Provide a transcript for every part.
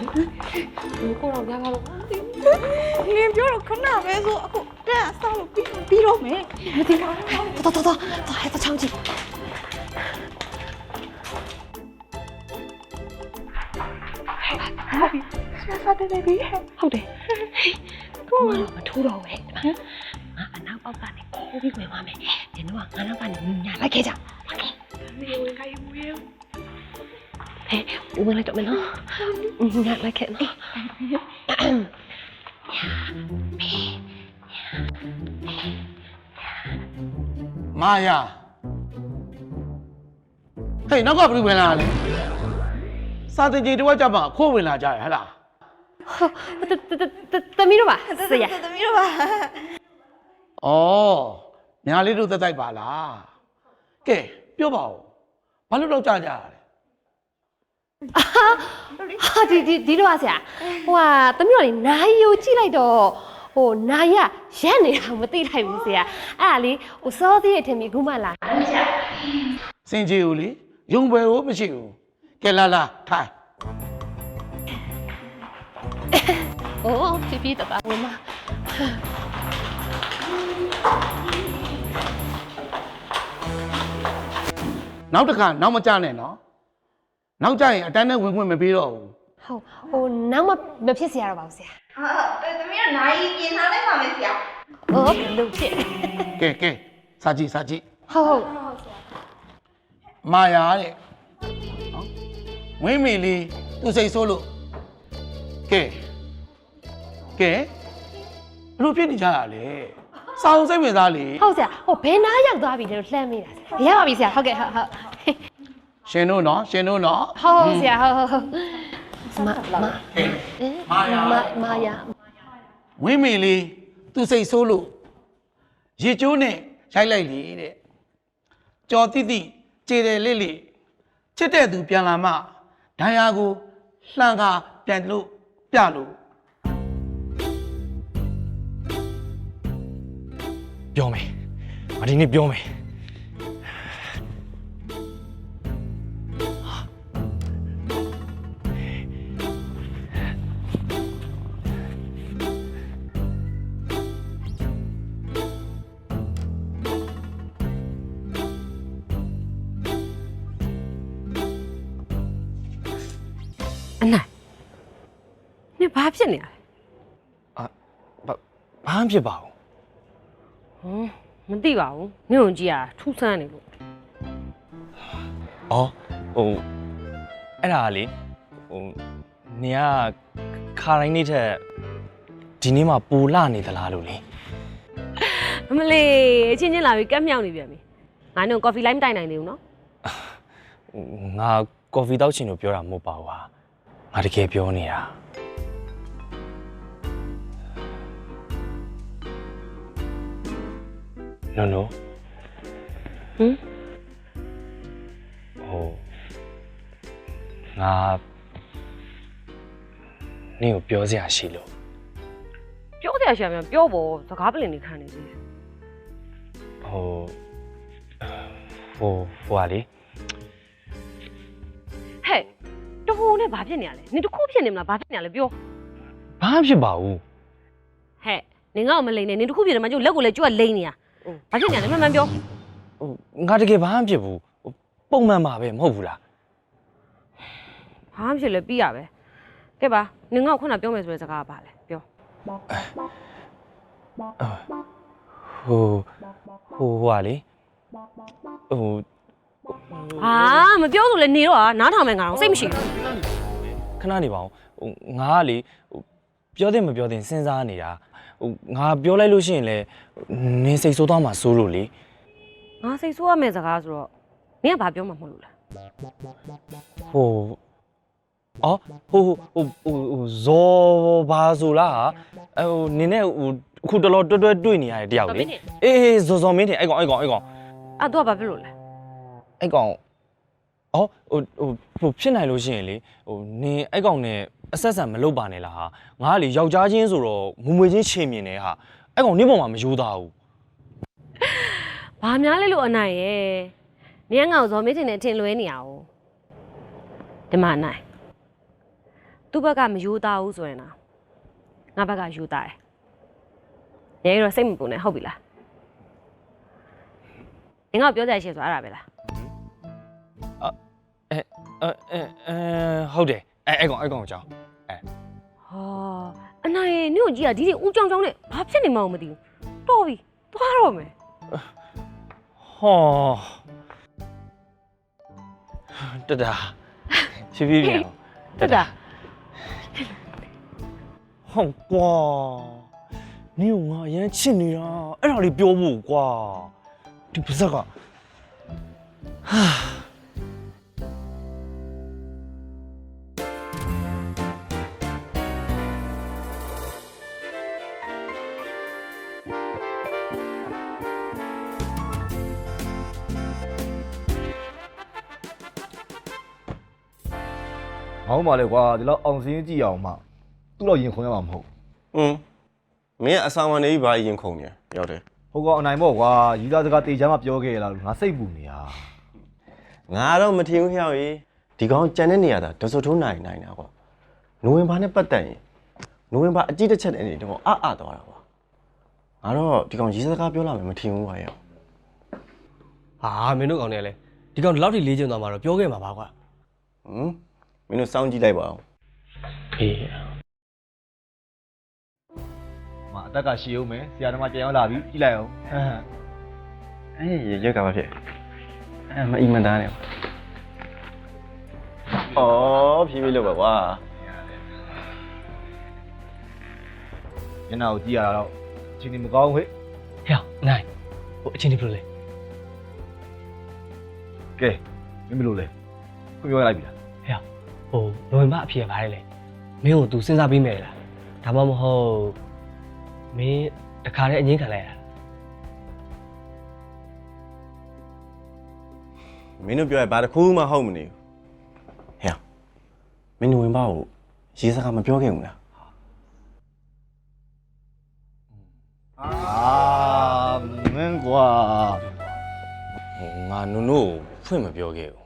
ဒီကိုတော့ရပါလို့လင်းပြောတော့ခဏပဲဆိုအခုတက်အဆောက်လို့ပြီးပြီးတော့မယ်မသိဘူးတော်တော်တော်တော်ဟဲ့တချောင်းကြည့်ဟုတ်ပြီဆရာစားတဲ့ပြီဟဲ့ဟုတ်တယ်ကိုကတော့မထိုးတော့ဘူးဟဲ့ငါအနောက်ပေါက်ကနေခိုးပြီးဝင်သွားမယ်ဒီတော့ငါနောက်ကနေညာလိုက်ခဲ့ကြ ဟဲ့ဦးမလိုက်တော့မယ်နော်ညာလိုက်ခဲ့နော်မာယာဟေးနောက်ကဘယ်လိုဝင်လာလဲစာတင်ကြီးတော့ကြမှာခိုးဝင်လာကြရဟဟလားတမီးတော့ပါဆရာသမီးတို့ပါဩညာလေးတို့သက်တိုက်ပါလားကဲပြောပါဦးဘာလို့တော့ကြကြရလဲ ဟာဒီဒီဒီတော့ပါဆရာဟိုဟာတမီးတို့လေနိုင်ယူကြည့်လိုက်တော့ဟိုနိုင်ရရက်နေတာမသိလိုက်ဘူးဆရာအဲ့ဒါလေဟိုစောသေးရဲ့ထင်ပြီးခုမှလာ စင်ကြီးဦးလေယုံပဲကိုမရှိဘူးကဲလာလာထိုင် โอ้พี่พี่ตะตาဝင်มา နောက်တစ်ခါနောက်မကြနဲ့နော် နောက်ကြရင်အတန်းနဲ့ဝင်ခွင့်မပေးတော့ဘူးဟုတ်ဟိုနောက်မှမဖြစ်စရာတော့ပါဘူးဆရာဟာသမီးကနိုင်ပြင်ထားလိုက်ပါမယ်ဆရာဟုတ်လို့ဖြစ်ကဲကဲစာကြည့်စာကြည့်ဟုတ်ဟုတ်မာယာတဲ့နော်ဝင်းမီလီသူစိတ်ဆိုးလို့ကဲကဲဘလို့ဖြစ်နေကြတာလဲစောင်းစိတ်ဝင်စားလေဟုတ်ဆရာဟိုဘယ်နာရောက်သွားပြီလဲလှမ်းမိတာဆရာရပါပြီဆရာဟုတ်ကဲ့ဟုတ်ဟုတ် ရှင်တို့နော်ရှင်တို့နော်ဟုတ်ဟုတ်ဆရာဟုတ်ဟုတ်ဟုတ်မမကဲအေးမာယာမမာယာဝင်းမီလေးသူစိတ်ဆိုးလို့ရေကျိုးနဲ့ရိုက်လိုက်လေတဲ့ကြော်တိတိခြေတယ်လေးလေးချစ်တဲ့သူပြန်လာမှဒဏ်ရာကိုလှန်ကားပြန်လို့ပြလို့ပြောမယ်ငါဒီနေ့ပြောမယ် အနိုင်နင်ဘာဖြစ်နေရလဲအာဘာဘာမှဖြစ်ပါဘူးဟွန်းမသိပါဘူးနင့်ုံကြည့်ရတာထူးဆန်းနေလို့အော်ဟိုအဲ့ဒါကလေဟိုနေကခါတိုင်းနေ့ထက်ဒီနေ့မှပူလာနေသလားလို့လေအမလေးအချင်းချင်းလာပြီးကက်မြောက်နေပြန်ပြီငါတို့ကော်ဖီလိုက်မတိုင်နိုင်သေးဘူးနော်ဟိုငါကော်ဖီတောက်ချင်လို့ပြောတာမဟုတ်ပါဘူးဟာ ငါတကယ်ပြောနေတာနော်နော်ဟင်ဟိုငါနင့်ကိုပြောစရာရှိလို့ပြောစရာရှာပြန်ပြောပေါ်စကားပလင်နေခံနေသေးတယ်ဟိုဟိုဟိုဟာလေ တဟိုနဲ့ဘာဖြစ်နေရလဲနင်တစ်ခုဖြစ်နေမလားဘာဖြစ်နေရလဲပြောဘာမှဖြစ်ပါဘူးဟဲ့နင်ငါ့ကိုမလိန်နဲ့နင်တစ်ခုဖြစ်တယ်မှကျုပ်လက်ကိုလည်းကျုပ်ကလိန်နေရဘာဖြစ်နေရလဲမှန်မှန်ပြောဟိုငါတကယ်ဘာမှဖြစ်ဘူးဟိုပုံမှန်ပါပဲမဟုတ်ဘူးလားဘာမှဖြစ်လဲပြီးရပဲကဲပါနင်ငါ့ကိုခုနပြောမယ်ဆိုတဲ့စကားကဘာလဲပြောဟိုဟိုဟိုဟာလေဟိုဟာမပြောဆိုလဲနေတော့ဟာနားထောင်မယ်ငါတော့စိတ်မရှိဘူးခ ဏနေပါဦးဟိုငါကလေဟိုပြောတယ်မပြောတယ်စဉ်းစားနေတာဟိုငါပြောလိုက်လို့ရှိရင်လေနင်းစိတ်ဆိုးသွားမှာစိုးလို့လေငါစိတ်ဆိုးရမယ့်စကားဆိုတော့နင်ကဘာပြောမှမဟုတ်လို့လားဟိုအော်ဟိုဟိုဟိုဟိုဇော်ဘာဆိုလားဟာအဲဟိုနင်းနဲ့ဟိုအခုတော်တော်တွဲတွဲတွေ့နေရတဲ့တယောက်လေအေးအေးဇော်ဇော်မင်းတင်အဲ့ကောင်အဲ့ကောင်အဲ့ကောင်အဲ့တော့ဘာဖြစ်လို့လဲအဲ့ကောင် အော်ဟိုဟိုဟိုဖြစ်နိုင်လို့ရှိရင်လေဟိုနင်အဲ့ကောင်နဲ့အဆက်ဆံမလုပ်ပါနဲ့လားဟာငါကလေယောက်ျားချင်းဆိုတော့ငွေငွေချင်းရှင်မြင်နေဟာအဲ့ကောင်နင့်ပေါ်မှာမယိုးသားဘူးဘာများလဲလို့အနိုင်ရဲ့နင်ကငါ့ကိုဇော်မင်းတင်နဲ့ထင်လွဲနေရအောင်ဒီမှာအနိုင်သူ့ဘက်ကမယူသားဘူးဆိုရင်လားငါဘက်ကယူသားတယ်နေတော့စိတ်မပူနဲ့ဟုတ်ပြီလားနင်ကပြောကြရရှိဆိုအဲ့ဒါပဲလား အဲအဲအဲအဲဟုတ်တယ်အဲအဲ့ကောင်အဲ့ကောင်ကြောင်းဟာအနိုင်ရဲ့နင့်ကိုကြီးကဒီဒီဦးကြောင်ကြောင်နဲ့ဘာဖြစ်နေမှန်းမသိဘူးတော်ပြီသွားတော့မယ်ဟောတဒါဖြည်းဖြည်းပြန်အောင်တက်တာဟုတ်ကွာနင်ကငါအရင်ချစ်နေတာအဲ့ဒါလေးပြောဖို့ကွာဒီပါဇက်ကဟာ ငေါင်းပါလေကွာဒီလောက်အောင်စင်းကြည့်အောင်မှသူ့တော့ရင်ခုံရမှာမဟုတ်อืมမင်းကအဆောင်ဝင်နေပြီဘာရင်ခုန်နေရောက်တယ်ဟုတ်ကောအနိုင်ပေါ့ကွာယူသားစကားတေချမ်းမှပြောခဲ့ရလားလို့ငါစိတ်ပူနေရငါတော့မထင်ဘူးဟျောက်ရေဒီကောင်ကြံတဲ့နေရာသာဒဆိုထုံးနိုင်နိုင်တာကွာနိုဝင်ဘာနဲ့ပတ်သက်ရင်နိုဝင်ဘာအကြည့်တစ်ချက်တည်းနေတော့အအသွားတာကွာငါတော့ဒီကောင်ရေးစကားပြောလာမယ်မထင်ဘူးကွာရောက်ဟာမင်းတို့ကောင်နေလေဒီကောင်ဒီလောက်ထိလေးကျင်သွားမှာတော့ပြောခဲ့မှာပါကွာဟမ် မင်းတို့စောင့်ကြည့်လိုက်ပါဦးအေးမအတက်ကရှည်အောင်မယ်ဆရာတော်မကြံရောက်လာပြီကြည့်လိုက်အောင်ဟမ်အေးရက်ကပါဖြစ်အဲမအီမန်သားနဲ့အော်ဖြည်းဖြည်းလုပ်ပါကွာညနာကိုကြည့်ရတော့အချိန်ကြီးမကောင်းဟဲ့ဟဲ့နိုင်ဟိုအချင်းဒီဘယ်လိုလဲကဲမင်းမလို့လဲခုပြောလိုက်ပြီလား ဟဲ့ဟိုနိုဝင်ဘာအဖြစ်ရပါတယ်လေမင်းကို तू စဉ်းစားပြီးမယ်လားဒါမှမဟုတ်မင်းတခါတည်းအငင်းခံလိုက်ရတာမင်းတို့ပြောရဘာတစ်ခုမှဟုတ်မနေဘူးဟဲ့မင်းနိုဝင်ဘာကိုရေးစကားမပြောခဲ့ဘူးလားအာမင်းကွာဟိုငါနုံနို့ကိုဖွင့်မပြောခဲ့ဘူး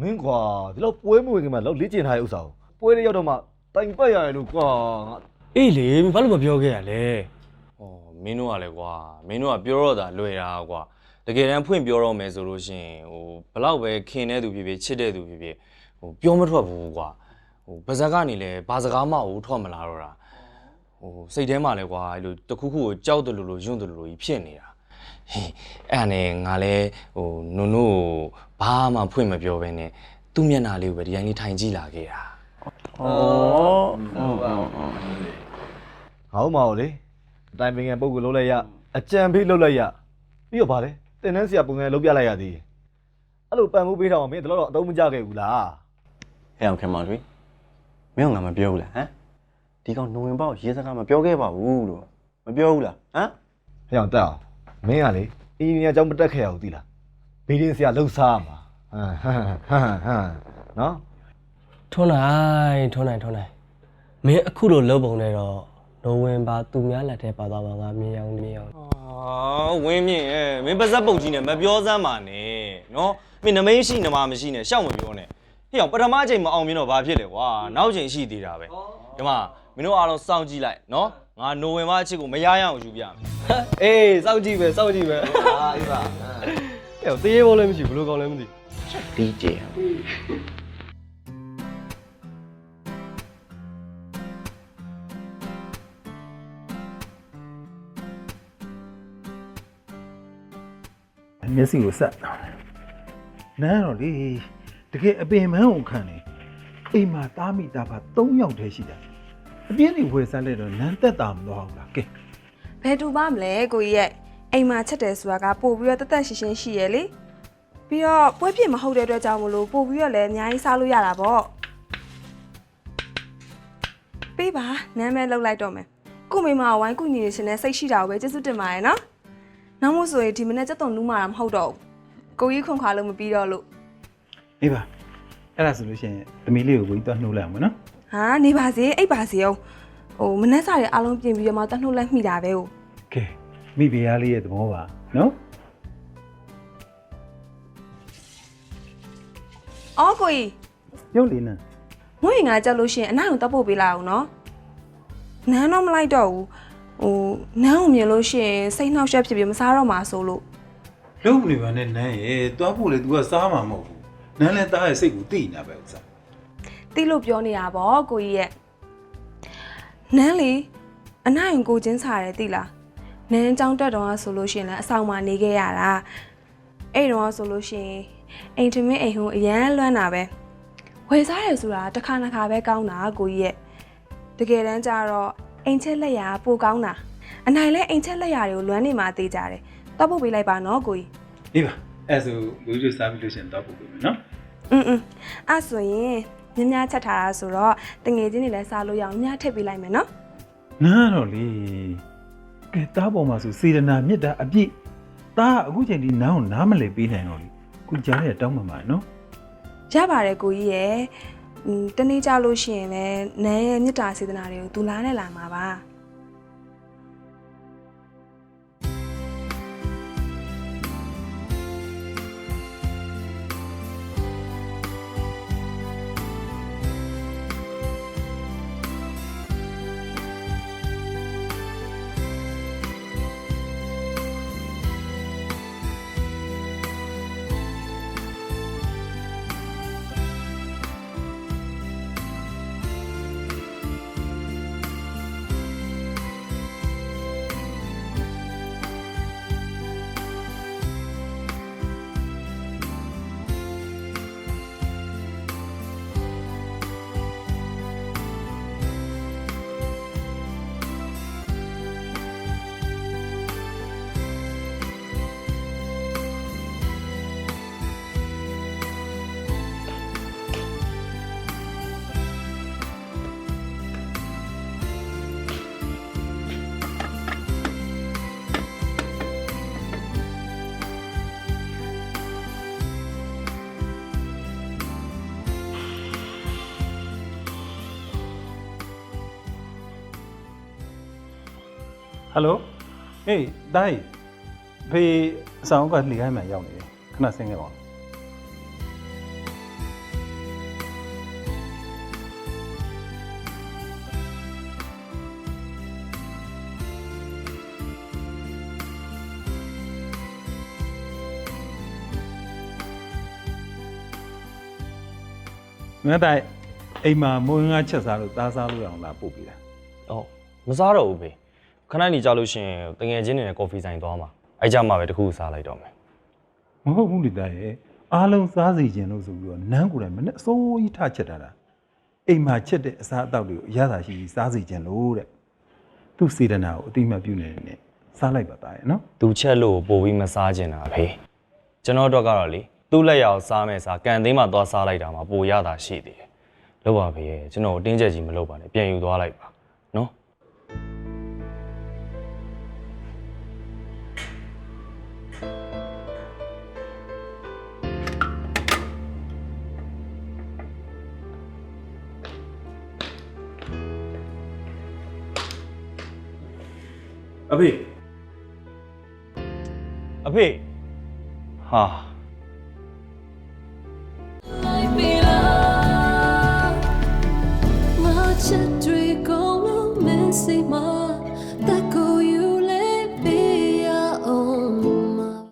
မင်းကွာဒီလောက်ပွဲမဝင်ခင်မှာလောက်လေ့ကျင့်ထားတဲ့ဥစ္စာကိုပွဲလေးရောက်တော့မှတိုင်ပတ်ရတယ်လို့ကွာငါအေးလေမင်းဘာလို့မပြောခဲ့ရလဲဟောမင်းတို့ကလည်းကွာမင်းတို့ကပြောတော့တာလွယ်တာကွာတကယ်တမ်းဖွင့်ပြောတော့မယ်ဆိုလို့ရှိရင်ဟိုဘလောက်ပဲခင်တဲ့သူဖြစ်ဖြစ်ချစ်တဲ့သူဖြစ်ဖြစ်ဟိုပြောမထွက်ဘူးကွာဟိုပါဇက်ကနေလည်းဘာစကားမှဟိုထွက်မလာတော့တာဟိုစိတ်ထဲမှာလည်းကွာအဲ့လိုတစ်ခုခုကိုကြောက်တယ်လို့လို့ယွန့်တယ်လို့လို့ကြီးဖြစ်နေတာ ဟေးအဲ့ဒါနဲ့ငါလည်းဟိုနုံနို့ကိုဘာမှဖွင့်မပြောဘဲနဲ့သူ့မျက်နှာလေးကိုပဲဒီတိုင်းလေးထိုင်ကြည့်လာခဲ့တာဩဟုတ်ဟုတ်ဟုတ်ငါ့မအောင်လေအတိုင်ပင်ခံပုံကိုလုံးလိုက်ရအကြံပေးလုံးလိုက်ရပြီးတော့ဗာလေတင်နှန်းဆရာပုံစံလုံးပြလိုက်ရသေးတယ်အဲ့လိုပံမှုပေးထားအောင်မင်းတို့တော့အသုံးမကျခဲ့ဘူးလားဟဲ့အောင်ခင်မောင်တွေမင်းကငါမပြောဘူးလားဟမ်ဒီကောင်နိုဝင်ဘာကိုရေးစကားမပြောခဲ့ပါဘူးလို့မပြောဘူးလားဟမ်ဟဲ့အောင်တက်အောင် မင်းကလေအင်ဂျင်နီယာကျောင်းမတက်ခဲ့ရဘူးသိလားဘီဒင်းဆရာလှုပ်ရှားမှာဟမ်ဟမ်ဟမ်ဟမ်နော်ထွန်းနိုင်ထွန်းနိုင်ထွန်းနိုင်မင်းအခုလိုလုပ်ပုံနဲ့တော့နိုဝင်ဘာသူများလက်ထဲပါသွားမှာငါမြင်အောင်မြင်အောင်အာဝင်းမြင့်ရဲ့မင်းပါဇက်ပုတ်ကြီးနဲ့မပြောစမ်းပါနဲ့နော်မင်းနမိတ်ရှိနမမရှိနဲ့ရှောက်မပြောနဲ့ဟေ့အောင်ပထမအချိန်မအောင်မြင်တော့ဘာဖြစ်လဲကွာနောက်ချိန်ရှိသေးတာပဲဒီမှာမင်းတို့အားလုံးစောင့်ကြည့်လိုက်နော် ငါနိုဝင်ဘာအချစ်ကိုမရရအောင်ယူပြမယ်အေးစောင့်ကြည့်ပဲစောင့်ကြည့်ပဲအာအေးပါဟဲ့တေးဘောလည်းမရှိဘူးဘယ်လိုကောင်းလဲမသိဒီကျေမျက်စိကိုဆက်တာနန်းတော့လေတကယ်အပင်မန်းကိုခံနေအိမ်မှာတားမိတာပါ3ယောက်တည်းရှိတယ် အပြင်းတွေဝယ်စားလိုက်တော့နန်းတက်တာမသွားဘူးလားကဲဘယ်တူပါမလဲကိုကြီးရဲ့အိမ်မှာချက်တယ်ဆိုတာကပို့ပြီးတော့တက်တက်ရှင်းရှင်းရှိရဲ့လေပြီးတော့ပွဲပြစ်မဟုတ်တဲ့အတွက်ကြောင့်မလို့ပို့ပြီးတော့လည်းအများကြီးစားလို့ရတာပေါ့ပေးပါနာမည်လောက်လိုက်တော့မယ်ကိုမိမကဝိုင်းကူညီနေရှင်နဲ့စိတ်ရှိတာကိုပဲကျေးဇူးတင်ပါတယ်နော်နောက်မို့ဆိုရင်ဒီမနေ့စက်တုံနူးမာတာမဟုတ်တော့ဘူးကိုကြီးခွန်ခွာလို့မပြီးတော့လို့အေးပါအဲ့ဒါဆိုလို့ရှိရင်သမီးလေးကိုကိုကြီးတော့နှိုးလိုက်အောင်မနော် ဟဟာနေပါစေအိပ်ပါစေအောင်ဟိုမနှက်စာတွေအားလုံးပြင်ပြီးတော့မှတနှုတ်လက်မိတာပဲဟုတ်ကဲမိဖုရားလေးရဲ့သဘောပါနော်အော်ကိုကြီးရုပ်လေးနဲ့မွေးငါကြောက်လို့ရှိရင်အနိုင်ကိုတက်ဖို့ပေးလာအောင်နော်နန်းတော့မလိုက်တော့ဘူးဟိုနန်းကိုမြင်လို့ရှိရင်စိတ်နှောက်ယှက်ဖြစ်ပြီးမစားတော့မှာဆိုလို့လုံးမနေပါနဲ့နန်းရဲ့တွားဖို့လေ तू ကစားမှာမဟုတ်ဘူးနန်းလည်းတားရဲ့စိတ်ကိုသိနေတာပဲဥစ္စာ တိလို့ပြောနေတာဗောကိုကြီးရဲ့နန်းလေအနိုင်ကိုချင်းစားတယ်တိလားနန်းကြောင်းတက်တော့ဆိုလို့ရှိရင်လည်းအဆောင်မှာနေခဲ့ရတာအဲ့တော့ဆိုလို့ရှိရင်အိမ်ထမင်းအိမ်ဟိုအရန်လွမ်းတာပဲဝယ်စားတယ်ဆိုတာတစ်ခါနှစ်ခါပဲကောင်းတာကိုကြီးရဲ့တကယ်တမ်းကျတော့အိမ်ချက်လက်ရာပိုကောင်းတာအနိုင်လဲအိမ်ချက်လက်ရာတွေကိုလွမ်းနေမှသေးကြတယ်တောက်ဖို့ပေးလိုက်ပါနော်ကိုကြီး ဒီပါအဲ့ဆိုလူတို့စားပြီးလို့ရှရင်တွားဖို့ပြီမယ်နော် อืมอืมအဲ့ဆိုရင် မြင်းများချက်ထားတာဆိုတော့တငယ်ချင်းတွေလည်းစားလို့ရအောင်မြားထည့်ပေးလိုက်မယ်နော်နန်းတော့လေကဲတားပေါ်မှာဆိုစေတနာမေတ္တာအပြည့်တားကအခုချိန်ဒီနန်းကိုနားမလည်ပေးနိုင်တော့လေခုကြားရတောင်းမှမှာနော်ရပါတယ်ကိုကြီးရဲ့อืมတနေ့ကြလို့ရှိရင်လည်းနန်းရဲ့မြစ်တာစေတနာတွေကိုသူလားနဲ့လာမှာပါ ဟယ်လိုဟေးဒိုင်ဖေးအဆောင်ကလှီခိုင်းမှရောက်နေတယ်ခဏဆင်းခဲ့ပါဦးငါတိုင်အိမ်မှာမွေးငါချက်စားလို့သားစားလို့ရအောင်လာပို့ပေးတာ။အော်မစားတော့ဘူးဖေ။ ခဏနေကြလို့ရှိရင်တငယ်ချင်းတွေနဲ့ကော်ဖီဆိုင်သွားမှာ။အဲ့ကြမှာပဲတခုစားလိုက်တော့မယ်မဟုတ်ဘူးလေတိုင်ရဲ့အားလုံးစားစီခြင်းလို့ဆိုပြီးတော့နန်းကိုယ်တိုင်မနဲ့အစိုးကြီးထချက်တာတာအိမ်မှာချက်တဲ့အစားအသောက်တွေကိုအရသာရှိရှိစားစီခြင်းလို့တဲ့သူ့စေတနာကိုအတိအမှတ်ပြုနေနေနဲ့စားလိုက်ပါသားရဲ့နော်။သူချက်လို့ပို့ပြီးမစားကျင်တာဖေ။ကျွန်တော်တို့ကတော့လေသူ့လက်ရအောင်စားမယ်စားကန်သိမ်းမှသွားစားလိုက်တာမှပိုရတာရှိသေးတယ်။လောက်ပါဖေရဲ့ကျွန်တော်အတင်းချက်ကြီးမလုပ်ပါနဲ့ပြန်ယူသွားလိုက်ပါနော်။ အဖေအဖေဟာ